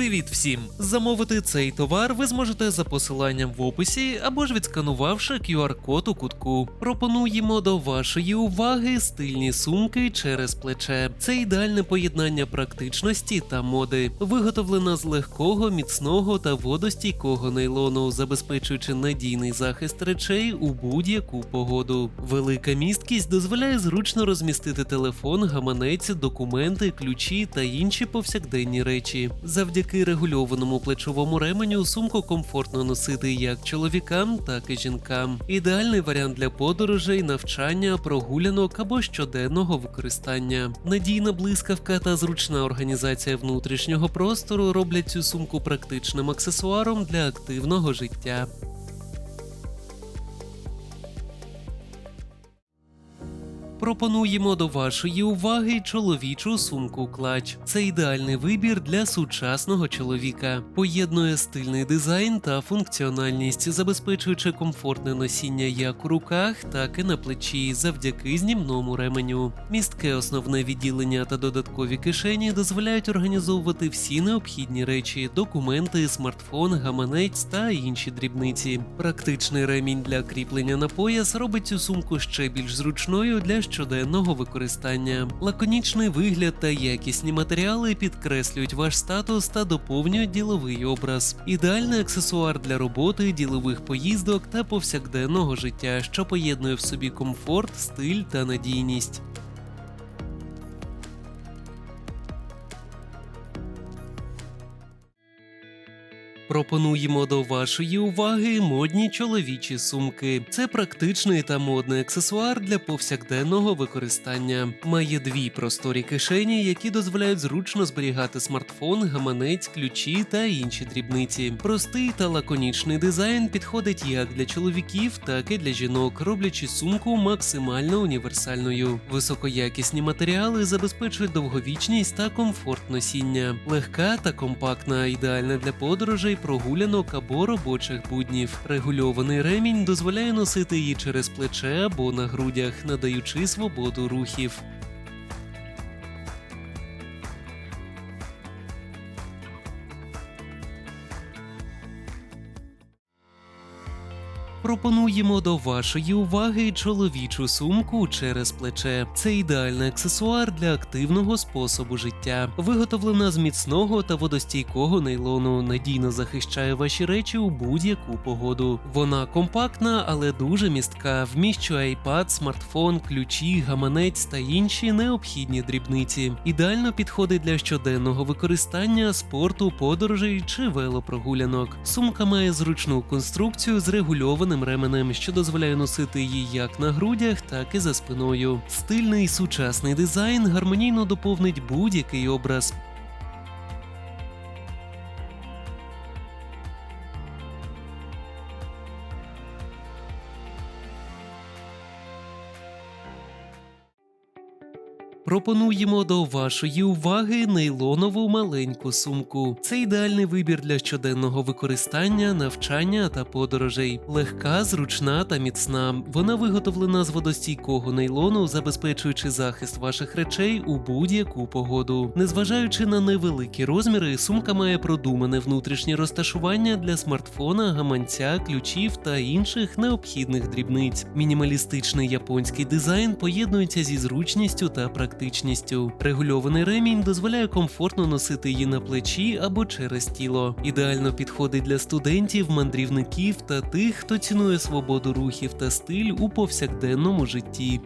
Привіт всім! Замовити цей товар ви зможете за посиланням в описі або ж відсканувавши QR-код у кутку. Пропонуємо до вашої уваги стильні сумки через плече. Це ідеальне поєднання практичності та моди, виготовлена з легкого, міцного та водостійкого нейлону, забезпечуючи надійний захист речей у будь-яку погоду. Велика місткість дозволяє зручно розмістити телефон, гаманець, документи, ключі та інші повсякденні речі. Завдяки регульованому плечовому ременю сумку комфортно носити як чоловікам, так і жінкам. Ідеальний варіант для подорожей, навчання, прогулянок або щоденного використання. Надійна блискавка та зручна організація внутрішнього простору роблять цю сумку практичним аксесуаром для активного життя. Пропонуємо до вашої уваги чоловічу сумку клач. Це ідеальний вибір для сучасного чоловіка. Поєднує стильний дизайн та функціональність, забезпечуючи комфортне носіння як у руках, так і на плечі завдяки знімному ременю. Містке основне відділення та додаткові кишені дозволяють організовувати всі необхідні речі: документи, смартфон, гаманець та інші дрібниці. Практичний ремінь для кріплення на пояс робить цю сумку ще більш зручною для щоденного використання. Лаконічний вигляд та якісні матеріали підкреслюють ваш статус та доповнюють діловий образ. Ідеальний аксесуар для роботи, ділових поїздок та повсякденного життя, що поєднує в собі комфорт, стиль та надійність. Пропонуємо до вашої уваги модні чоловічі сумки. Це практичний та модний аксесуар для повсякденного використання. Має дві просторі кишені, які дозволяють зручно зберігати смартфон, гаманець, ключі та інші дрібниці. Простий та лаконічний дизайн підходить як для чоловіків, так і для жінок, роблячи сумку максимально універсальною. Високоякісні матеріали забезпечують довговічність та комфорт носіння. Легка та компактна, ідеальна для подорожей, прогулянок або робочих буднів. Регульований ремінь дозволяє носити її через плече або на грудях, надаючи свободу рухів. Пропонуємо до вашої уваги чоловічу сумку через плече. Це ідеальний аксесуар для активного способу життя. Виготовлена з міцного та водостійкого нейлону, надійно захищає ваші речі у будь-яку погоду. Вона компактна, але дуже містка. Вміщує iPad, смартфон, ключі, гаманець та інші необхідні дрібниці. Ідеально підходить для щоденного використання, спорту, подорожей чи велопрогулянок. Сумка має зручну конструкцію з регульованим ременем, що дозволяє носити її як на грудях, так і за спиною. Стильний сучасний дизайн гармонійно доповнить будь-який образ. Пропонуємо до вашої уваги нейлонову маленьку сумку. Це ідеальний вибір для щоденного використання, навчання та подорожей. Легка, зручна та міцна. Вона виготовлена з водостійкого нейлону, забезпечуючи захист ваших речей у будь-яку погоду. Незважаючи на невеликі розміри, сумка має продумане внутрішнє розташування для смартфона, гаманця, ключів та інших необхідних дрібниць. Мінімалістичний японський дизайн поєднується зі зручністю та практичністю. Регульований ремінь дозволяє комфортно носити її на плечі або через тіло. Ідеально підходить для студентів, мандрівників та тих, хто цінує свободу рухів та стиль у повсякденному житті.